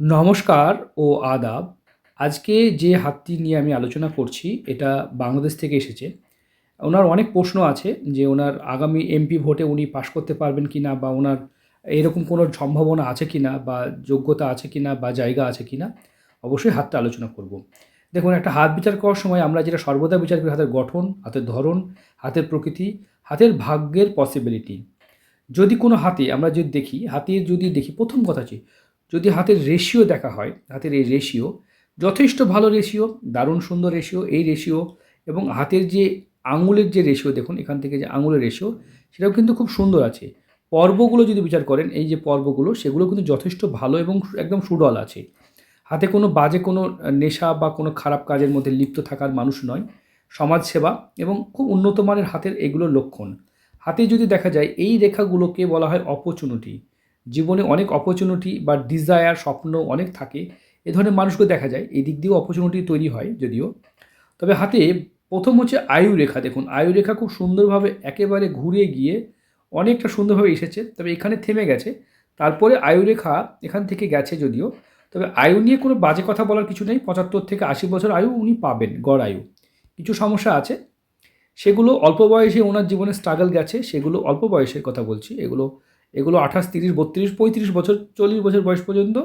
নমস্কার ও আদাব। আজকে যে হাতটি নিয়ে আমি আলোচনা করছি, এটা বাংলাদেশ থেকে এসেছে। ওনার অনেক প্রশ্ন আছে যে ওনার আগামী এমপি ভোটে উনি পাশ করতে পারবেন কি না বা ওনার এরকম কোনো সম্ভাবনা আছে কি না বা যোগ্যতা আছে কি না বা জায়গা আছে কি না অবশ্যই হাতটা আলোচনা করব। দেখুন, একটা হাত বিচার করার সময় আমরা যেটা সর্বদা বিচার করি, হাতের গঠন, হাতের ধরন, হাতের প্রকৃতি, হাতের ভাগ্যের পসিবিলিটি যদি কোনো হাতে আমরা যদি দেখি হাতের যদি দেখি, প্রথম কথা হচ্ছে যদি হাতের রেশিও দেখা হয়, হাতের এই রেশিও যথেষ্ট ভালো রেশিও দারুণ সুন্দর রেশিও এই রেশিও এবং হাতের যে আঙুলের যে রেশিও দেখুন এখান থেকে যে আঙুলের রেশিও সেটাও কিন্তু খুব সুন্দর আছে। পর্বগুলো যদি বিচার করেন, এই যে পর্বগুলো, সেগুলো কিন্তু যথেষ্ট ভালো এবং একদম সুডল আছে। হাতে কোনো বাজে কোনো নেশা বা কোনো খারাপ কাজের মধ্যে লিপ্ত থাকার মানুষ নয়। সমাজসেবা এবং খুব উন্নত মানের হাতের এগুলো লক্ষণ। হাতে যদি দেখা যায়, এই রেখাগুলোকে বলা হয় অপরচুনিটি জীবনে অনেক অপরচুনিটি বা ডিজায়ার স্বপ্ন অনেক থাকে, এ ধরনের মানুষকে দেখা যায়। এই দিক দিয়েও অপরচুনিটি তৈরি হয় যদিও। তবে হাতে প্রথম হচ্ছে আয়ু রেখা। দেখুন, আয়ু রেখা খুব সুন্দরভাবে একেবারে ঘুরে গিয়ে অনেকটা সুন্দরভাবে এসেছে, তবে এখানে থেমে গেছে। তারপরে আয়ু রেখা এখান থেকে গেছে যদিও। তবে আয়ু নিয়ে কোনো বাজে কথা বলার কিছু নেই। পঁচাত্তর থেকে আশি বছর আয়ু উনি পাবেন, গড় আয়ু। কিছু সমস্যা আছে? সেগুলো অল্প বয়সে ওনার জীবনে স্ট্রাগল গেছে, সেগুলো অল্প বয়সের কথা বলছি। এগুলো এগুলো আঠাশ, তিরিশ, বত্রিশ, পঁয়ত্রিশ বছর, চল্লিশ বছর বয়স পর্যন্ত,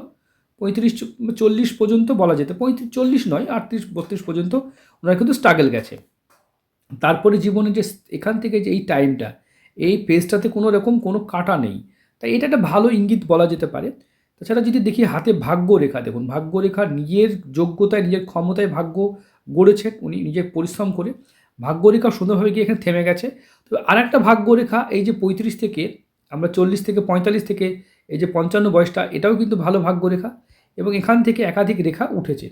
পঁয়ত্রিশ, চল্লিশ পর্যন্ত বলা যেতে, পঁয়ত্রিশ, চল্লিশ নয়, আটত্রিশ, বত্রিশ পর্যন্ত ওনার কিন্তু স্ট্রাগল গেছে। তারপরে জীবনে যে এখান থেকে যে এই টাইমটা এই পেজটাতে কোনো রকম কোনো কাটা নেই। তাই এটা একটা ভালো ইঙ্গিত বলা যেতে পারে। তাছাড়া যদি দেখি হাতে ভাগ্য রেখা, দেখুন, ভাগ্য রেখা নিজের যোগ্যতায়, নিজের ক্ষমতায় ভাগ্য গড়েছেন, উনি নিজের পরিশ্রম করে। ভাগ্যরেখা সুন্দরভাবে গিয়ে এখানে থেমে গেছে। তবে আর আরেকটা ভাগ্যরেখা এই যে পঁয়ত্রিশ থেকে আমরা চল্লিশ থেকে পঁয়তাল্লিশ থেকে এই যে পঞ্চান্ন বয়সটা, এটাও কিন্তু ভালো ভাগ্য রেখা এবং এখান থেকে একাধিক রেখা উঠেছে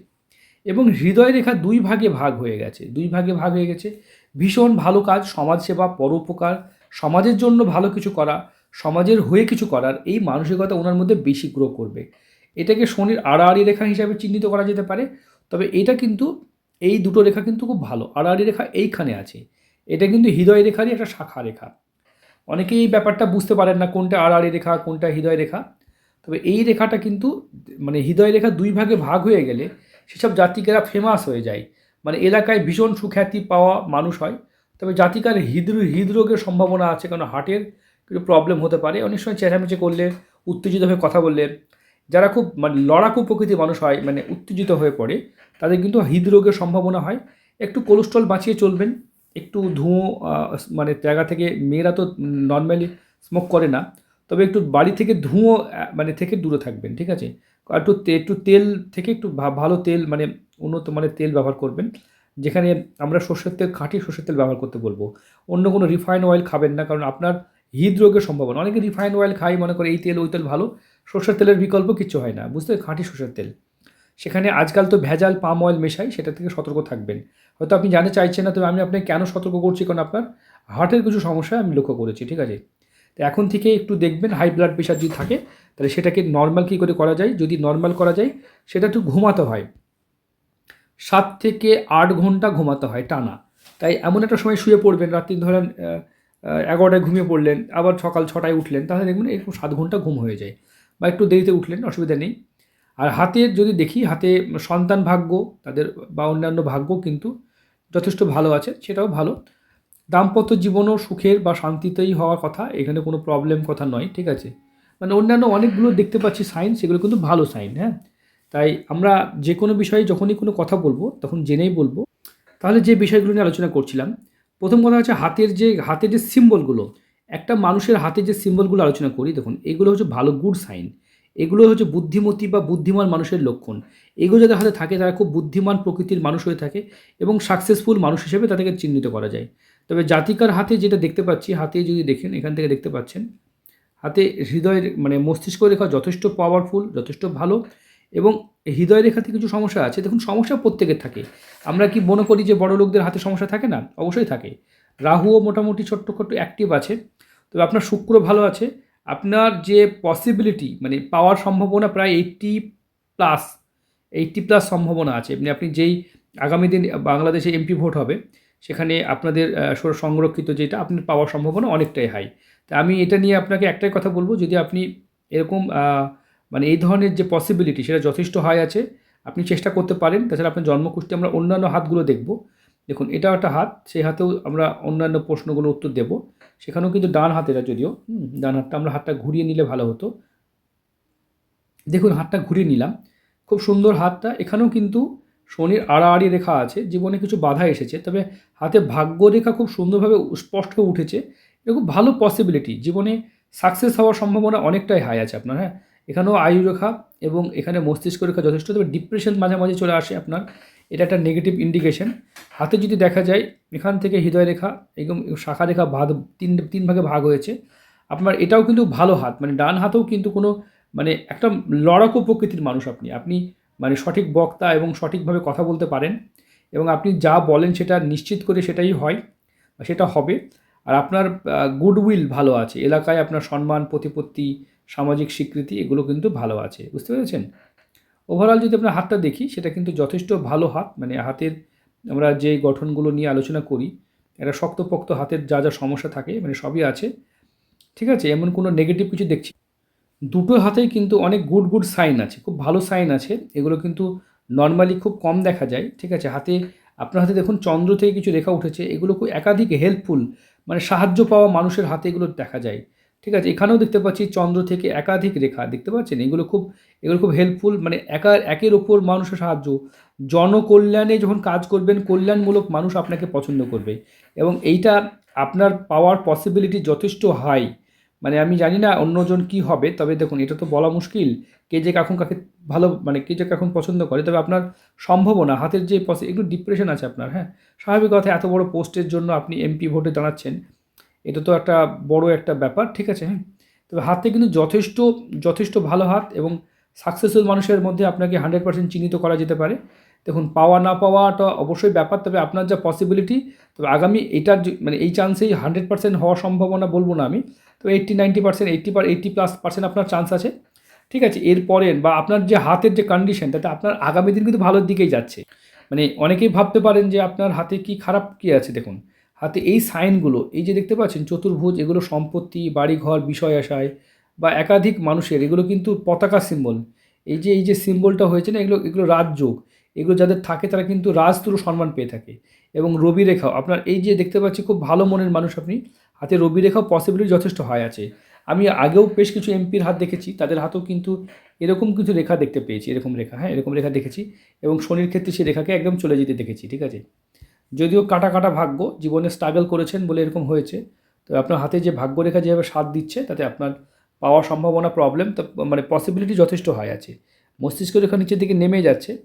এবং হৃদয় রেখা দুই ভাগে ভাগ হয়ে গেছে। দুই ভাগে ভাগ হয়ে গেছে। ভীষণ ভালো কাজ, সমাজসেবা, পরোপকার, সমাজের জন্য ভালো কিছু করা, সমাজের হয়ে কিছু করার এই মানসিকতা ওনার মধ্যে বেশি গ্রো করবে। এটাকে শনির আড়াআড়ি রেখা হিসাবে চিহ্নিত করা যেতে পারে, তবে এটা কিন্তু এই দুটো রেখা কিন্তু খুব ভালো। আড়াআড়ি রেখা এইখানে আছে। এটা কিন্তু হৃদয় রেখারই একটা শাখা রেখা। অনেকেই এই ব্যাপারটা বুঝতে পারেন না কোনটা আড়াআড়ি রেখা, কোনটা হৃদয় রেখা। তবে এই রেখাটা কিন্তু মানে হৃদয় রেখা দুই ভাগে ভাগ হয়ে গেলে সেসব জাতিকেরা ফেমাস হয়ে যায়। মানে এলাকায় ভীষণ সুখ্যাতি পাওয়া মানুষ হয়। তবে জাতিকার হৃদ হৃদরোগের সম্ভাবনা আছে কারণ হার্টের একটু প্রবলেম হতে পারে। অনেক সময় চেঁচামেচি করলে, উত্তেজিত হয়ে কথা বললে, যারা খুব মানে লড়াকু প্রকৃতির মানুষ হয় মানে উত্তেজিত হয়ে পড়ে, তাদের কিন্তু হৃদরোগের সম্ভাবনা হয়। একটু কোলেস্ট্রল বাঁচিয়ে চলবেন একটু ধুঁয়ো মানে জায়গা থেকে মেয়েরা তো নর্মালি স্মোক করে না। তবে একটু বাড়ি থেকে ধুঁয়ো মানে থেকে দূরে থাকবেন, ঠিক আছে? একটু একটু তেল থেকে একটু ভালো তেল মানে উন্নত মানের তেল ব্যবহার করবেন। যেখানে আমরা সর্ষের তেল, খাঁটি সর্ষের তেল ব্যবহার করতে বলব। অন্য কোনো রিফাইন অয়েল খাবেন না, কারণ আপনার হৃদরোগের সম্ভাবনা। অনেকে রিফাইন অয়েল খাই মনে করে এই তেল, ওই তেল ভালো। সর্ষের তেলের বিকল্প কিছু হয় না, বুঝতে? খাঁটি সর্ষের তেল। সেখানে আজকাল তো ভেজাল পাম অয়েল মেশাই, সেটা থেকে সতর্ক থাকবেন। হয়তো আপনি জানতে চাইছেন না, তবে আমি আপনাকে কেন সতর্ক করছি? কারণ আপনার হার্টের কিছু সমস্যা আমি লক্ষ্য করেছি, ঠিক আছে? তো এখন থেকে একটু দেখবেন হাই ব্লাড প্রেশার যদি থাকে, তাহলে সেটাকে নর্মাল কী করে করা যায়? যদি নর্মাল করা যায়, সেটা একটু ঘুমাতে হয়। সাত থেকে আট ঘণ্টা ঘুমাতে হয় টানা। তাই এমন একটা সময় শুয়ে পড়বেন, রাত্রি ধরেন এগারোটায় ঘুমিয়ে পড়লেন, আবার সকাল ছটায় উঠলেন, তাহলে দেখবেন এরকম সাত ঘণ্টা ঘুম হয়ে যায়। বা একটু দেরিতে উঠলেন, অসুবিধা নেই। আর হাতের যদি দেখি, হাতে সন্তান ভাগ্য, তাদের বা অন্যান্য ভাগ্য কিন্তু যথেষ্ট ভালো আছে, সেটাও ভালো। দাম্পত্য জীবনও সুখের বা শান্তিতেই হওয়ার কথা, এখানে কোনো প্রবলেম কথা নয়, ঠিক আছে? মানে অন্যান্য অনেকগুলো দেখতে পাচ্ছি সাইন সেগুলো কিন্তু ভালো সাইন হ্যাঁ? তাই আমরা যে কোনো বিষয়ে যখনই কোনো কথা বলব, তখন জেনেই বলব। তাহলে যে বিষয়গুলো নিয়ে আলোচনা করছিলাম, প্রথম কথা হচ্ছে হাতের যে হাতের যে সিম্বলগুলো একটা মানুষের হাতে যে সিম্বলগুলো আলোচনা করি, দেখুন, এগুলো হচ্ছে ভালো গুড সাইন এগুলো হচ্ছে বুদ্ধিমতী বা বুদ্ধিমান মানুষের লক্ষণ। এগুলো যাদের হাতে থাকে, তারা খুব বুদ্ধিমান প্রকৃতির মানুষ হয়ে থাকে এবং সাকসেসফুল মানুষ হিসেবে তাদেরকে চিহ্নিত করা যায়। তবে জাতিকার হাতে যেটা দেখতে পাচ্ছি, হাতে যদি দেখেন, এখান থেকে দেখতে পাচ্ছেন, হাতে হৃদয়ের মানে মস্তিষ্ক রেখা যথেষ্ট পাওয়ারফুল যথেষ্ট ভালো এবং হৃদয় রেখাতে কিছু সমস্যা আছে। দেখুন, সমস্যা প্রত্যেকের থাকে। আমরা কি মনে করি যে বড় লোকদের হাতে সমস্যা থাকে না? অবশ্যই থাকে। রাহুও মোটামুটি ছোট্ট ছোট্ট অ্যাক্টিভ আছে। তবে আপনার শুক্র ভালো আছে। আপনার যে পসিবিলিটি মানে পাওয়ার সম্ভাবনা প্রায় এইট্টি প্লাস এইট্টি প্লাস সম্ভাবনা আছে। এমনি আপনি যেই আগামী দিন বাংলাদেশে এমপি ভোট হবে, সেখানে আপনাদের সংরক্ষিত যেটা, আপনার পাওয়ার সম্ভাবনা অনেকটাই হাই তা আমি এটা নিয়ে আপনাকে একটাই কথা বলব, যদি আপনি এরকম মানে এই ধরনের যে পসিবিলিটি সেটা যথেষ্ট হাই আছে, আপনি চেষ্টা করতে পারেন। তাছাড়া আপনার জন্মকুষ্ঠী আমরা অন্যান্য হাতগুলো দেখব। দেখুন, এটাও একটা হাত, সেই হাতেও আমরা অন্যান্য প্রশ্নগুলো উত্তর দেব। সেখানেও কিন্তু ডান হাতেরা যদিও ডান হাতটা, আমরা হাতটা ঘুরিয়ে নিলে ভালো হতো। দেখুন, হাতটা ঘুরিয়ে নিলাম। খুব সুন্দর হাতটা। এখানেও কিন্তু শনির আড়াআড়ি রেখা আছে। জীবনে কিছু বাধা এসেছে, তবে হাতে ভাগ্য রেখা খুব সুন্দরভাবে স্পষ্ট উঠেছে। খুব ভালো পসিবিলিটি জীবনে সাকসেস হওয়ার সম্ভাবনা অনেকটাই হাই আছে আপনার হ্যাঁ? এখানেও আয়ু রেখা এবং এখানে মস্তিষ্ক রেখা যথেষ্ট, তবে ডিপ্রেশন মাঝে মাঝে চলে আসে আপনার। এটা একটা নেগেটিভ ইন্ডিকেশন হাতে যদি দেখা যায়, এখান থেকে হৃদয় রেখা একদম শাখা রেখা ভাগ, তিন তিন ভাগে ভাগ হয়েছে, আপনার এটাও কিন্তু ভালো হাত। মানে ডান হাতেও কিন্তু কোনো মানে একটা লড়াকু প্রকৃতির মানুষ আপনি। আপনি মানে সঠিক বক্তা এবং সঠিকভাবে কথা বলতে পারেন এবং আপনি যা বলেন সেটা নিশ্চিত করে সেটাই হয় সেটা হবে। আর আপনার গুডউইল ভালো আছে। এলাকায় আপনার সম্মান, প্রতিপত্তি, সামাজিক স্বীকৃতি এগুলো কিন্তু ভালো আছে। বুঝতে পেরেছেন? ওভারঅল যদি আপনার হাতটা দেখি, সেটা কিন্তু যথেষ্ট ভালো হাত। মানে হাতের আমরা যে গঠনগুলো নিয়ে আলোচনা করি একটা শক্তপোক্ত হাতের যা যা সমস্যা থাকে মানে সবই আছে। ঠিক আছে? এমন কোনো নেগেটিভ কিছু দেখছি দুটো হাতেই কিন্তু অনেক গুড গুড সাইন আছে, খুব ভালো সাইন আছে। এগুলো কিন্তু নর্মালি খুব কম দেখা যায়। ঠিক আছে? হাতে, আপনার হাতে দেখুন চন্দ্র থেকে কিছু রেখা উঠেছে। এগুলো খুব একাধিক হেল্পফুল মানে সাহায্য পাওয়া মানুষের হাতে এগুলো দেখা যায়। ঠিক আছে? এখানেও দেখতে পাচ্ছি চন্দ্র থেকে একাধিক রেখা, দেখতে পাচ্ছেন? এগুলো খুব এগুলো খুব হেল্পফুল মানে একা, একের ওপর মানুষের সাহায্য। জনকল্যাণে যখন কাজ করবেন, কল্যাণমূলক মানুষ আপনাকে পছন্দ করবে। এবং এইটা আপনার পাওয়ার পসিবিলিটি যথেষ্ট হাই মানে আমি জানি না অন্যজন কি হবে, তবে দেখুন, এটা তো বলা মুশকিল। কে যে কখন কাকে ভালো মানে কে যে কখন পছন্দ করে, তবে আপনার সম্ভাবনা, হাতের যে পসি একটু ডিপ্রেশন আছে আপনার হ্যাঁ? স্বাভাবিক কথা, এত বড় পোস্টের জন্য আপনি এমপি ভোটে দাঁড়াচ্ছেন। এটা তো একটা বড় একটা ব্যাপার, ঠিক আছে হ্যাঁ? তবে হাতে কিন্তু যথেষ্ট যথেষ্ট ভালো হাত এবং সাকসেসফুল মানুষের মধ্যে আপনাকে হান্ড্রেড পার্সেন্ট চিহ্নিত করা যেতে পারে। দেখুন, পাওয়া না পাওয়াটা অবশ্যই ব্যাপার, তবে আপনার যা পসিবিলিটি তবে আগামী এটার মানে এই চান্সেই হান্ড্রেড পার্সেন্ট হওয়ার সম্ভাবনা বলব না আমি, তো eighty ninety percent eighty per eighty plus percent আপনার চান্স আছে, ঠিক আছে? এরপরের বা আপনার যে হাতের যে কন্ডিশন তাতে আপনার আগামী দিন কিন্তু ভালোর দিকেই যাচ্ছে। মানে অনেকেই ভাবতে পারেন যে আপনার হাতে কি খারাপ কী আছে, দেখুন। হাতে এই সাইনগুলো, এই যে দেখতে পাচ্ছেন চতুর্ভুজ, এগুলো সম্পত্তি, বাড়িঘর, বিষয় আশায় বা একাধিক মানুষের, এগুলো কিন্তু পতাকা সিম্বল এই যে এই যে সিম্বলটা হয়েছে না, এগুলো এগুলো রাজযোগ। এগুলো যাদের থাকে তারা কিন্তু রাজতুরু সম্মান পেয়ে থাকে। এবং রবি রেখাও, আপনার এই যে দেখতে পাচ্ছি খুব ভালো মনের মানুষ আপনি, হাতে রবি রেখাও পসিবিলিটি যথেষ্ট হাই আছে। আমি আগেও বেশ কিছু এমপির হাত দেখেছি, তাদের হাতেও কিন্তু এরকম কিছু রেখা দেখতে পেয়েছি, এরকম রেখা হ্যাঁ এরকম রেখা দেখেছি। এবং শনির ক্ষেত্রে সেই রেখাকে একদম চলে যেতে দেখেছি, ঠিক আছে? যদিও কাটা কাটা ভাগ্য, জীবনে স্ট্রাগল করেছেন বলে এরকম হয়েছে। তো আপনার হাতে যে ভাগ্যরেখা যেভাবে সাথ দিচ্ছে, তাতে আপনার পাওয়ার সম্ভাবনা প্রবলেম তো মানে পসিবিলিটি যথেষ্ট হাই আছে। মস্তিষ্ক রেখা নিচের দিকে নেমে যাচ্ছে।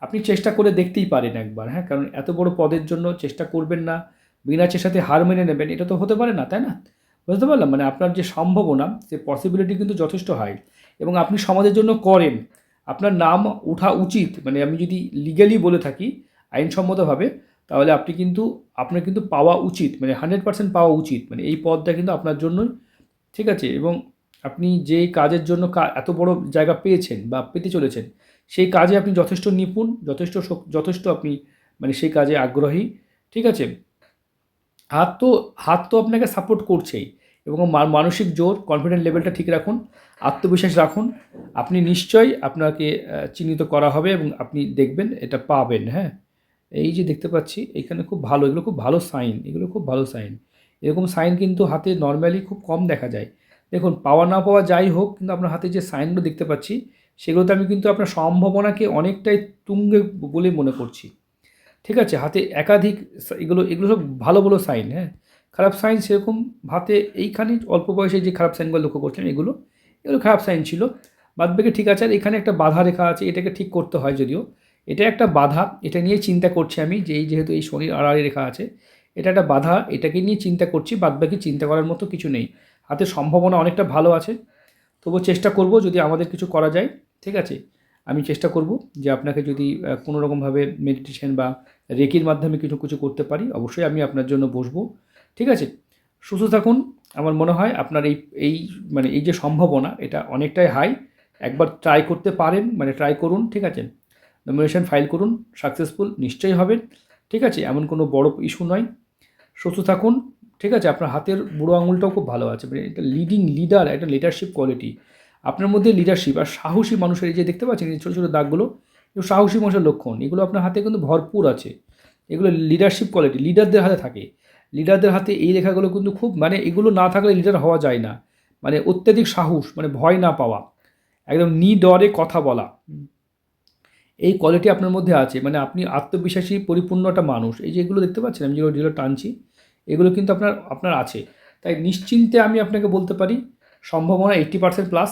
আপনি চেষ্টা করে দেখতেই পারেন একবার হ্যাঁ? কারণ এত বড় পদের জন্য চেষ্টা করবেন না, বিনা চেষ্টাতে হার মেনে নেবেন, এটা তো হতে পারে না, তাই না? বুঝতে পারলাম? মানে আপনার যে সম্ভাবনা, সে পসিবিলিটি কিন্তু যথেষ্ট হাই এবং আপনি সমাজের জন্য করেন। আপনার নাম ওঠা উচিত। মানে আমি যদি লিগালি বলে থাকি, আইনসম্মতভাবে তাহলে আপনি কিন্তু, আপনার কিন্তু পাওয়া উচিত মানে হান্ড্রেড পার্সেন্ট পাওয়া উচিত মানে এই পদটা কিন্তু আপনার জন্যই, ঠিক আছে? এবং আপনি যে কাজের জন্য এত বড় জায়গা পেয়েছেন বা পেতে চলেছেন, সেই কাজে আপনি যথেষ্ট নিপুণ, যথেষ্ট যথেষ্ট আপনি মানে সেই কাজে আগ্রহী, ঠিক আছে? হাত তো হাত তো আপনাকে সাপোর্ট করছেই, এবং মানসিক জোর কনফিডেন্ট লেভেলটা ঠিক রাখুন, আত্মবিশ্বাস রাখুন, আপনি নিশ্চয়ই আপনাকে চিহ্নিত করা হবে এবং আপনি দেখবেন এটা পাবেন হ্যাঁ? এই যে দেখতে পাচ্ছি, এখানে খুব ভালো, এগুলো খুব ভালো সাইন, এগুলো খুব ভালো সাইন। এরকম সাইন কিন্তু হাতে নর্মালি খুব কম দেখা যায়। দেখুন, পাওয়া না পাওয়া যাই হোক, কিন্তু আপনার হাতে যে সাইনগুলো দেখতে পাচ্ছি, সেগুলোতে আমি কিন্তু আপনার সম্ভাবনাকে অনেকটাই তুঙ্গে বলে মনে করছি। ঠিক আছে, হাতে একাধিক এগুলো এগুলো সব ভালো ভালো সাইন হ্যাঁ? খারাপ সাইন সেরকম হাতে এইখানে অল্প বয়সে যে খারাপ সাইনগুলো লক্ষ্য করছেন, এগুলো এগুলো খারাপ সাইন ছিল। বাদ বাকি ঠিক আছে, আর এখানে একটা বাধা রেখা আছে, এটাকে ঠিক করতে হয় যদিও। এটা একটা বাধা, এটা নিয়ে চিন্তা করছি আমি যে এই যেহেতু এই শনির আড়াআড়ি রেখা আছে, এটা একটা বাধা, এটাকে নিয়ে চিন্তা করছি বাদ বাকি চিন্তা করার মতো কিছু নেই। হাতে সম্ভাবনা অনেকটা ভালো আছে তবুও চেষ্টা করব যদি আমাদের কিছু করা যায়, ঠিক আছে? আমি চেষ্টা করব যে আপনাকে যদি কোনো রকমভাবে মেডিটেশন বা রেকির মাধ্যমে কিছু কিছু করতে পারি, অবশ্যই আমি আপনার জন্য বসবো, ঠিক আছে? সুস্থ থাকুন, আমার মনে হয় আপনার এই এই মানে এই যে সম্ভাবনা, এটা অনেকটাই হাই একবার ট্রাই করতে পারেন মানে ট্রাই করুন, ঠিক আছে? নমিনেশন ফাইল করুন সাকসেসফুল নিশ্চয়ই হবেন ঠিক আছে, এমন কোনো বড় ইস্যু নয়। সুস্থ থাকুন। ঠিক আছে, আপনার হাতের বুড়ো আঙুলটাও খুব ভালো আছে। মানে এটা লিডিং লিডার একটা লিডারশিপ কোয়ালিটি আপনার মধ্যে লিডারশিপ আর সাহসী মানুষের এই যে দেখতে পাচ্ছেন ছোটো ছোটো দাগগুলো সাহসী মানুষের লক্ষণ। এগুলো আপনার হাতে কিন্তু ভরপুর আছে। এগুলো লিডারশিপ কোয়ালিটি লিডারদের হাতে থাকে। লিডারদের হাতে এই লেখাগুলো কিন্তু খুব মানে এগুলো না থাকলে লিডার হওয়া যায় না। মানে অত্যাধিক সাহস মানে ভয় না পাওয়া। একদম নি ডরে কথা বলা। এই কোয়ালিটি আপনার মধ্যে আছে মানে আপনি আত্মবিশ্বাসী পরিপূর্ণ একটা মানুষ, এই যে এগুলো দেখতে পাচ্ছেন, আমি যেগুলো যেগুলো টানছি, এগুলো কিন্তু আপনার আপনার আছে। তাই নিশ্চিন্তে আমি আপনাকে বলতে পারি, সম্ভাবনা এইট্টি পার্সেন্ট প্লাস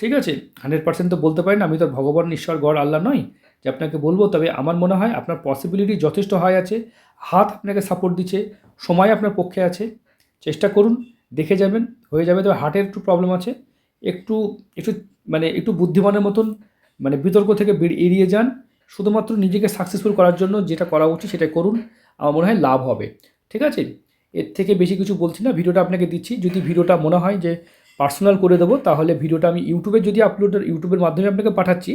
ঠিক আছে? হান্ড্রেড পার্সেন্ট তো বলতে পারি না আমি তো ভগবান, ঈশ্বর, গড়, আল্লাহ নয় যে আপনাকে বলব, তবে আমার মনে হয় আপনার পসিবিলিটি যথেষ্ট হাই আছে, হাত আপনাকে সাপোর্ট দিচ্ছে, সময় আপনার পক্ষে আছে, চেষ্টা করুন, দেখে যাবেন, হয়ে যাবে, তবে হার্টের একটু প্রবলেম আছে, একটু একটু মানে একটু বুদ্ধিমানের মতন মানে বিতর্ক থেকে এড়িয়ে যান। শুধুমাত্র নিজেকে সাকসেসফুল করার জন্য যেটা করা উচিত সেটা করুন। আমার মনে হয় লাভ হবে। ঠিক আছে? এর থেকে বেশি কিছু বলছি না। ভিডিওটা আপনাকে দিচ্ছি। যদি ভিডিওটা মনে হয় যে পার্সোনাল করে দেবো, তাহলে ভিডিওটা আমি ইউটিউবে যদি আপলোড ইউটিউবের মাধ্যমে আপনাকে পাঠাচ্ছি,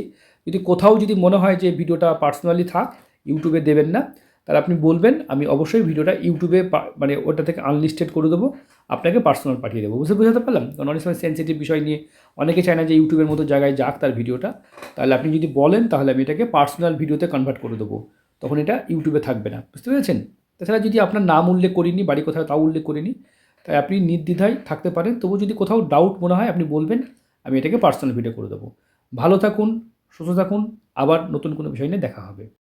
যদি কোথাও যদি মনে হয় যে ভিডিওটা পার্সোনালি থাক, ইউটিউবে দেবেন না। তাহলে আপনি বলবেন, আমি অবশ্যই ভিডিওটা ইউটিউবে মানে ওটা থেকে আনলিস্টেড করে দেবো, আপনাকে পার্সোনাল পাঠিয়ে দেবো। বুঝতে বোঝাতে পারলাম? কারণ অনেক সময় সেন্সিটিভ বিষয় নিয়ে অনেকে চায় না যে ইউটিউবের মতো জায়গায় যাক তার ভিডিওটা। তাহলে আপনি যদি বলেন, তাহলে আমি এটাকে পার্সোনাল ভিডিওতে কনভার্ট করে দেবো। তখন এটা ইউটিউবে থাকবে না। বুঝতে পেরেছেন? তাছাড়া যদি আপনার নাম উল্লেখ করিনি, বাড়ি কোথাও তাও উল্লেখ করিনি, তাই আপনি নির্দ্বিধায় থাকতে পারেন। তবু যদি কোথাও ডাউট মনে হয়, আপনি বলবেন, আমি এটাকে পার্সোনাল ভিডিও করে দেবো। ভালো থাকুন, সুস্থ থাকুন, আবার নতুন কোনো বিষয় নিয়ে দেখা হবে।